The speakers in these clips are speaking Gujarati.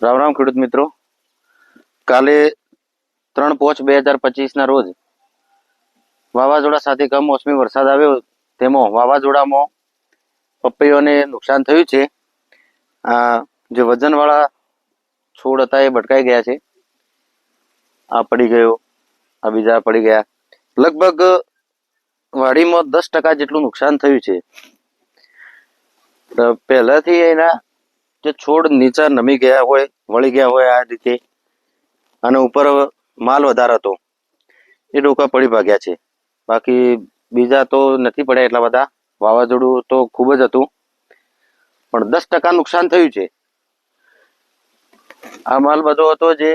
રામ રામ ખેડૂત મિત્રો. કાલે ત્રણ પોચ બે હજાર પચીસના રોજ વાવાઝોડા સાથે કમોસમી વરસાદ આવ્યો. તેમાં વાવાઝોડામાં પપૈયોને નુકસાન થયું છે. આ જે વજનવાળા છોડ હતા એ ભટકાઈ ગયા છે. આ પડી ગયો, આ બીજા પડી ગયા. લગભગ વાડીમાં દસ ટકા જેટલું નુકસાન થયું છે. પહેલાથી એના જે છોડ નીચે નમી ગયા હોય, વળી ગયા હોય આ રીતે, અને ઉપર માલ વધારે હતો એ ડોકા પડી ભાગ્યા છે. બાકી બીજા તો નથી પડ્યા એટલા બધા, વાવાઝોડું તો ખૂબ જ હતું. પણ દસ ટકા નુકસાન થયું છે. આ માલ બધો હતો જે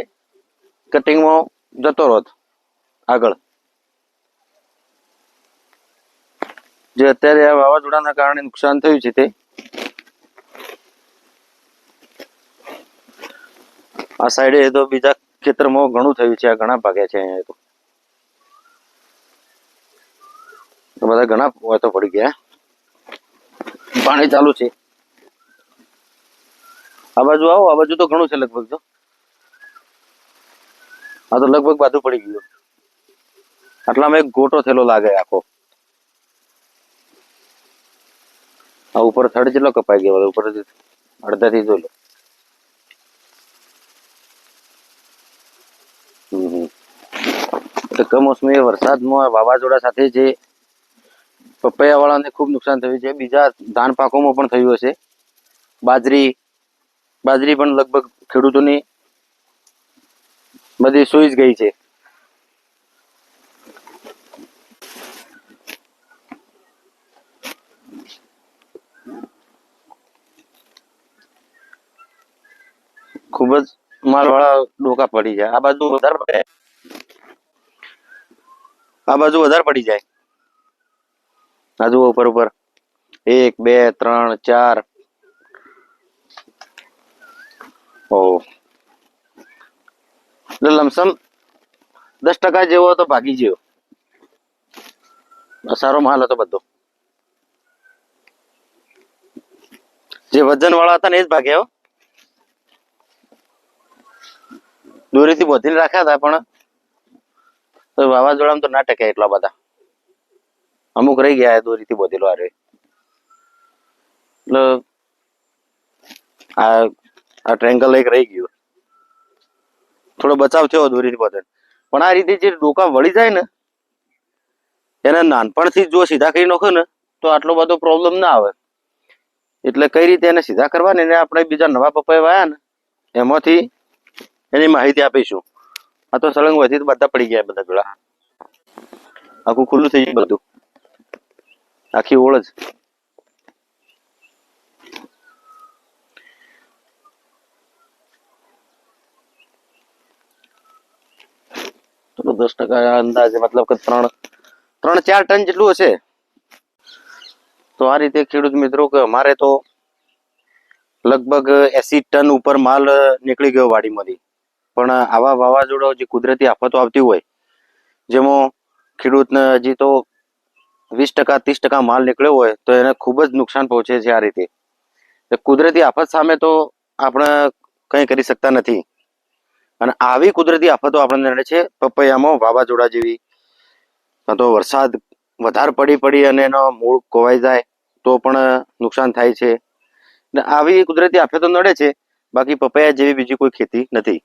કટિંગમાં જતો રોત આગળ. જે અત્યારે આ વાવાઝોડાના કારણે નુકસાન થયું છે તે. આ સાઈડે તો બીજા ખેતરમાં ઘણું થયું છે, આ ઘણા ભાગ્યા છે અહીંયા તો. બધા ઘણા વાતો પડી ગયા. પાણી ચાલુ છે. આ બાજુ આવો, આ બાજુ તો ઘણું છે લગભગ તો આ તો લગભગ બાજુ પડી ગયું. આટલામાં એક ગોટો થયેલો લાગે આખો. આ ઉપર થડ જેટલો કપાઈ ગયો ઉપર અડધાથી જોઈ લો. એટલે કમોસમી વરસાદમાં વાવાઝોડા સાથે જે પપૈયાવાળાને ખૂબ નુકસાન થયું છે. બીજા ધાન પાકોમાં પણ થયું હશે. બાજરી બાજરી પણ લગભગ ખેડૂતોની બધી સુઈ જ ગઈ છે. ખૂબ જ માલવાળા ડોકા પડી જાય આ બાજુ વધારે આ બાજુ વધારે પડી જાય. આ જુઓ ઉપર ઉપર. એક, બે, ત્રણ, ચાર. ઓ. લમસમ દસ ટકા જેવો તો ભાગી જેવો સારો માલ હતો બધો. જે વજન વાળા હતા ને એ જ ભાગ્યા દોરીથી બોધીને રાખ્યા હતા પણ તો વાવાઝોડામાં તો ના ટક્યા એટલા બધા. અમુક રહી ગયા દોરીથી બોધેલો આરે એટલે આ આ ટ્રેંગલ એક રહી ગયું. થોડો બચાવ થયો દોરીથી બોધે પણ આ રીતે જે ડોકા વળી જાય ને, એને નાનપણથી જો સીધા કરી નાખો ને, તો આટલો બધો પ્રોબ્લેમ ના આવે. એટલે કઈ રીતે એને સીધા કરવા ને આપણે બીજા નવા પપૈયા વાયા ને, એમાંથી એની માહિતી આપીશું. આ તો સળંગ વધી તો બધા પડી ગયા બધા પેલા આખું ખુલ્લું થઈ ગયું બધું. આખી ઓળ જ. દસ ટકા અંદાજે મતલબ કે ત્રણ ત્રણ ચાર ટન જેટલું હશે. તો આ રીતે ખેડૂત મિત્રો કે અમારે તો લગભગ એસી ટન ઉપર માલ નીકળી ગયો વાડીમાંથી. પણ આવા વાવાઝોડા જે કુદરતી આફતો આવતી હોય, જેમાં ખેડૂતને હજી તો વીસ ટકા, ત્રીસ ટકા માલ નીકળ્યો હોય, તો એને ખૂબ જ નુકસાન પહોંચે છે આ રીતે. કુદરતી આફત સામે તો આપણે કંઈ કરી શકતા નથી. અને આવી કુદરતી આફતો આપણને નડે છે પપૈયામાં વાવાઝોડા જેવી. કાં તો વરસાદ વધારે પડી પડી અને એનો મૂળ કોવાઈ જાય, તો પણ નુકસાન થાય છે. ને આવી કુદરતી આફતો નડે છે, બાકી પપૈયા જેવી બીજી કોઈ ખેતી નથી.